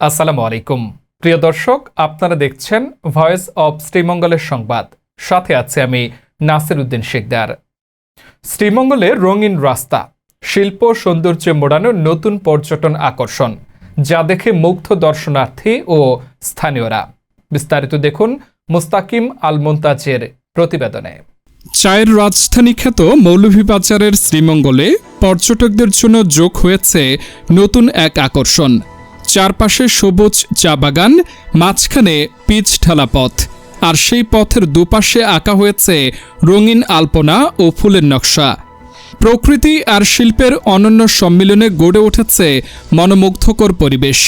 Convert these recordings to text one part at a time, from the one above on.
আসসালামু আলাইকুম। প্রিয় দর্শক, আপনারা দেখছেন ভয়েস অব শ্রীমঙ্গলের সংবাদ। সাথে আছে আমি নাসির উদ্দিন শেখদার শ্রীমঙ্গলে রঙিন রাস্তা, শিল্প সৌন্দর্যে মোড়ানো নতুন পর্যটন আকর্ষণ, যা দেখে মুগ্ধ দর্শনার্থী ও স্থানীয়রা। বিস্তারিত দেখুন মুস্তাকিম আল মুনতাজের প্রতিবেদনে। চায়ের রাজধানী খ্যাত মৌলভীবাজারের শ্রীমঙ্গলে পর্যটকদের জন্য যোগ হয়েছে নতুন এক আকর্ষণ চারপাশে সবুজ চা বাগান, মাঝখানে পিচ ঢালা পথ। আর সেই পথের দুপাশে আঁকা হয়েছে রঙিন আলপনা ও ফুলের নকশা। প্রকৃতি আর শিল্পের অনন্য সম্মিলনে গড়ে উঠেছে মনোমুগ্ধকর পরিবেশ।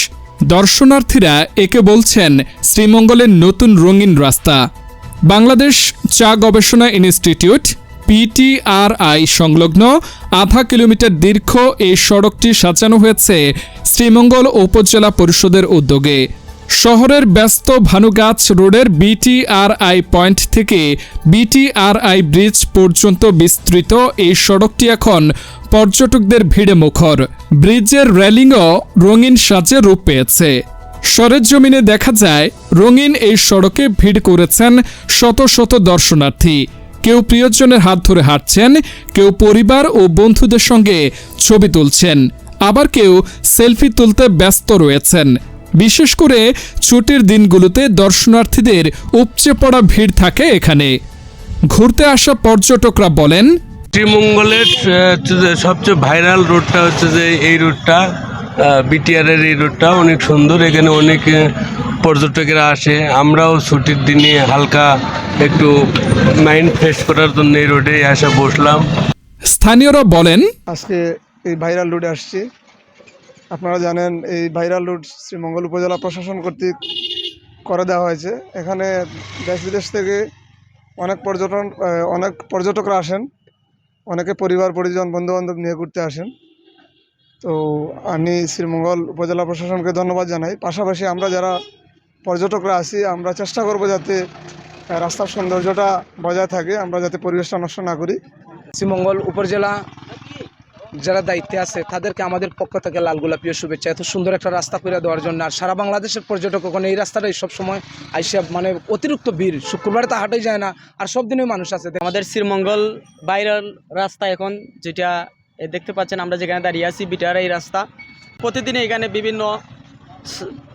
দর্শনার্থীরা একে বলছেন শ্রীমঙ্গলের নতুন রঙিন রাস্তা। বাংলাদেশ চা গবেষণা ইনস্টিটিউট পিটিআরআই সংলগ্ন আধা কিলোমিটার দীর্ঘ এই সড়কটি সাজানো হয়েছে শ্রীমঙ্গল উপজেলা পরিষদের উদ্যোগে। শহরের ব্যস্ত ভানুগাছ রোডের বিটিআরআই পয়েন্ট থেকে বিটিআরআই ব্রিজ পর্যন্ত বিস্তৃত এই সড়কটি এখন পর্যটকদের ভিড়ে মুখর। ব্রিজের রেলিংও রঙিন সাজে রূপ পেয়েছে। সরেজমিনে দেখা যায়, রঙিন এই সড়কে ভিড় করেছেন শত শত দর্শনার্থী। কেউ প্রিয়জনের হাত ধরে হাঁটছেন, কেউ পরিবার ও বন্ধুদের সঙ্গে ছবি তুলছেন। আবার কেউ সেলফি তুলতে ব্যস্ত রয়েছেন। বিশেষ করে ছুটির দিনগুলোতে দর্শনার্থীদের উপচে পড়া ভিড় থাকে এখানে। ঘুরতে আসা পর্যটকরা বলেন শ্রীমঙ্গলের সবচেয়ে ভাইরাল রোডটা হচ্ছে যে এই রোডটা বিটিআরের এই রোডটা অনেক সুন্দর। এখানে অনেক পর্যটকেরা আসে। আমরাও ছুটির দিনে হালকা একটু মাইন্ড ফ্রেশ করার জন্য এই রোডে এসে বসলাম। স্থানীয়রা বলেন আজকে এই ভাইরাল রুটে আসছি। আপনারা জানেন এই ভাইরাল রুট শ্রীমঙ্গল উপজেলা প্রশাসন কর্তৃক করে দেওয়া হয়েছে। এখানে দেশ বিদেশ থেকে অনেক পর্যটন অনেক পর্যটকরা আসেন। অনেকে পরিবার পরিজন বন্ধুবান্ধব নিয়ে ঘুরতে আসেন। তো আমি শ্রীমঙ্গল উপজেলা প্রশাসনকে ধন্যবাদ জানাই। পাশাপাশি আমরা যারা পর্যটকরা আসি আমরা চেষ্টা করব যাতে রাস্তার সৌন্দর্যটা বজায় থাকে আমরা যাতে পরিবেশটা নষ্ট না করি। শ্রীমঙ্গল উপজেলা যারা দায়িত্বে আছে তাদেরকে আমাদের পক্ষ থেকে লাল গোলাপীয় শুভেচ্ছা। এত সুন্দর একটা রাস্তা করে দেওয়ার জন্য আর সারা বাংলাদেশের পর্যটক ওখানে এই রাস্তাটাই সবসময় আইসা মানে অতিরিক্ত ভিড়। শুক্রবার তো হাটে যায় না আর সব দিনই মানুষ আছে। আমাদের শ্রীমঙ্গল বাইরের রাস্তা এখন যেটা দেখতে পাচ্ছেন আমরা যেখানে দাঁড়িয়ে আছি বিটার এই রাস্তা। প্রতিদিন এখানে বিভিন্ন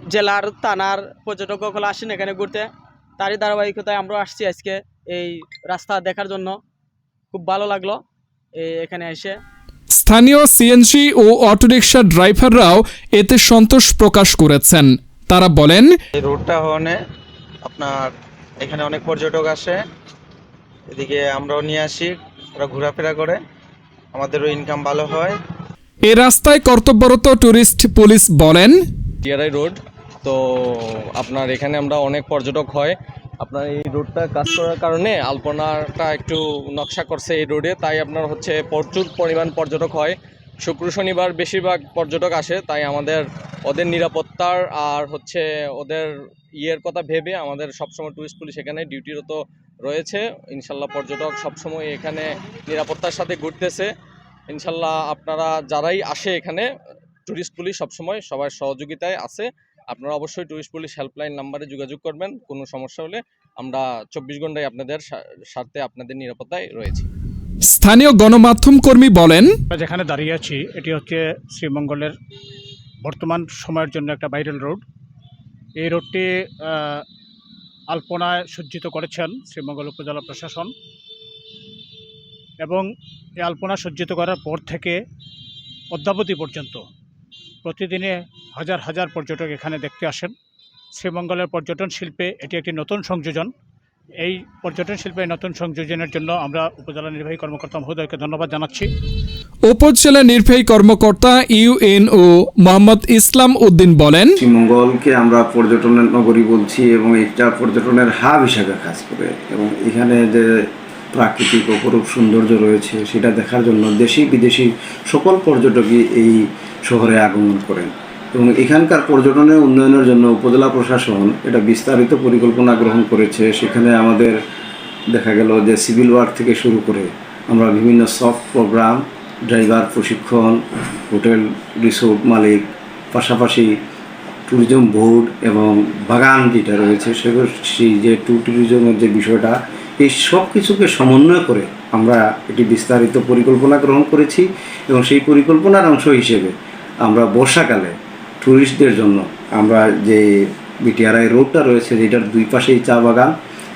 জেলার থানার পর্যটকগুলো আসেন এখানে ঘুরতে। তারই ধারাবাহিকতায় আমরা আসছি আজকে এই রাস্তা দেখার জন্য। খুব ভালো লাগল এ- এখানে এসে। স্থানীয় সিএনজি ও অটোরিকশা ড্রাইভাররাও এতে সন্তোষ প্রকাশ করেছেন। তারা বলেন এই রোডটা হওয়ানে আপনার এখানে অনেক পর্যটক আসে। এদিকে আমরাও নিয়ে আসি ওরা ঘোরাফেরা করে। আমাদেরও ইনকাম ভালো হয়। এ রাস্তায় কর্তব্যরত ট্যুরিস্ট পুলিশ বলেন টিআরআই রোড তো আপনার এখানে আমরা অনেক পর্যটক হয়। আপনার এই রোডটা কাজ করার কারণে আলপনাটা একটু নকশা করছে এই রোডে তাই আপনার হচ্ছে প্রচুর পরিমাণ পর্যটক হয়। শুক্র শনিবার বেশিরভাগ পর্যটক আসে, তাই আমাদের ওদের নিরাপত্তার আর হচ্ছে ওদের ইয়ের কথা ভেবে আমাদের সবসময় টুরিস্ট পুলিশ এখানে ডিউটিরত রয়েছে। ইনশাল্লাহ পর্যটক সবসময় এখানে নিরাপত্তার সাথে ঘুরতেছে। ইনশাল্লাহ আপনারা যারাই আসে এখানে টুরিস্ট পুলিশ সবসময় সবার সহযোগিতায় আছে। আপনারা অবশ্যই টুরিস্ট পুলিশ হেল্পলাইন নাম্বারে যোগাযোগ করবেন। কোনো সমস্যা হলে আমরা চব্বিশ ঘন্টায় আপনাদের স্বার্থে আপনাদের নিরাপত্তায় রয়েছি। স্থানীয় গণমাধ্যম কর্মী বলেন আমরা যেখানে দাঁড়িয়ে আছি এটি হচ্ছে শ্রীমঙ্গলের বর্তমান সময়ের জন্য একটা ভাইরাল রোড এই রোডটি আলপনায় সজ্জিত করেছেন শ্রীমঙ্গল উপজেলা প্রশাসন। এবং এই আলপনা সজ্জিত করার পর থেকে অদ্যাবধি পর্যন্ত প্রতিদিনে হাজার হাজার পর্যটক এখানে দেখতে আসেন। শ্রীমঙ্গলের পর্যটন শিল্পে এটি একটি নতুন সংযোজন। এই পর্যটন শিল্পে নতুন সংযোজনের জন্য আমরা উপজেলা নির্বাহী কর্মকর্তা মহোদয়কে ধন্যবাদ জানাচ্ছি। উপজেলা নির্বাহী কর্মকর্তা ইউএনও মোহাম্মদ ইসলাম উদ্দিন বলেন শ্রীমঙ্গলকে আমরা পর্যটনের নগরী বলছি এবং এটা পর্যটনের হাব হিসাবে কাজ করে। এবং এখানে যে প্রাকৃতিক অপরূপ সৌন্দর্য রয়েছে, সেটা দেখার জন্য দেশি বিদেশি সকল পর্যটকই এই শহরে আগমন করেন। এবং এখানকার পর্যটনের উন্নয়নের জন্য উপজেলা প্রশাসন এটা বিস্তারিত পরিকল্পনা গ্রহণ করেছে। সেখানে আমাদের দেখা গেল যে সিভিল ওয়ার্ক থেকে শুরু করে আমরা বিভিন্ন সফট প্রোগ্রাম, ড্রাইভার, প্রশিক্ষণ, হোটেল, রিসোর্ট মালিক, পাশাপাশি ট্যুরিজম বোর্ড এবং বাগান যেটা রয়েছে সেগুলো সেই যে ট্যুর ট্যুরিজমের যে বিষয়টা এই সব কিছুকে সমন্বয় করে আমরা একটি বিস্তারিত পরিকল্পনা গ্রহণ করেছি এবং সেই পরিকল্পনার অংশ হিসেবে আমরা বর্ষাকালে ট্যুরিস্টদের জন্য আমরা যে বিটিআরআই রোডটা রয়েছে, যেটার দুই পাশেই চা বাগান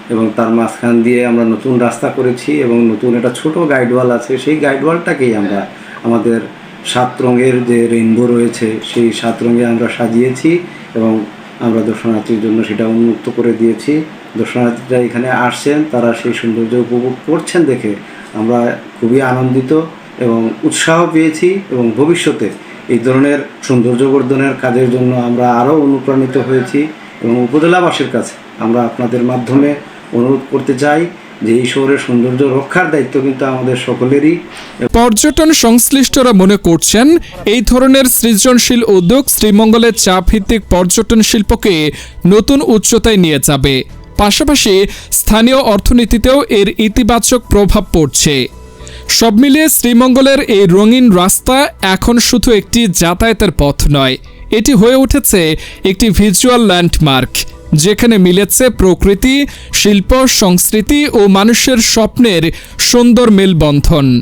এবং তার মাঝখান দিয়ে আমরা নতুন রাস্তা করেছি এবং নতুন একটা ছোট গাইডওয়াল আছে। সেই গাইডওয়ালটাকেই আমরা আমাদের সাত রঙের যে রেইনবো রয়েছে, সেই সাত রঙে আমরা সাজিয়েছি এবং আমরা দর্শনার্থীর জন্য সেটা উন্মুক্ত করে দিয়েছি। দর্শনার্থীরা এখানে আসছেন, তারা সেই সৌন্দর্য উপভোগ করছেন দেখে আমরা খুবই আনন্দিত এবং উৎসাহ পেয়েছি এবং ভবিষ্যতে এই ধরনের সৌন্দর্যবর্ধনের কাজের জন্য আমরা আরও অনুপ্রাণিত হয়েছি এবং উপজেলাবাসীর কাছে আমরা আপনাদের মাধ্যমে অনুরোধ করতে চাই যে সৌন্দর্য রক্ষার দায়িত্ব কিন্তু আমাদের সকলেরই। পর্যটন সংশ্লিষ্টরা মনে করছেন এই ধরনের সৃজনশীল উদ্যোগ শ্রীমঙ্গলের চা ভিত্তিক পর্যটন শিল্পকে নতুন উচ্চতায় নিয়ে যাবে। পাশাপাশি স্থানীয় অর্থনীতিতেও এর ইতিবাচক প্রভাব পড়ছে। সব মিলিয়ে শ্রীমঙ্গলের এই রঙিন রাস্তা এখন শুধু একটি যাতায়াতের পথ নয়, এটি হয়ে উঠেছে একটি ভিজুয়াল ল্যান্ডমার্ক। যেখানে মিলেছে প্রকৃতি শিল্প সংস্কৃতি ও মানুষের স্বপ্নের সুন্দর মেলবন্ধন।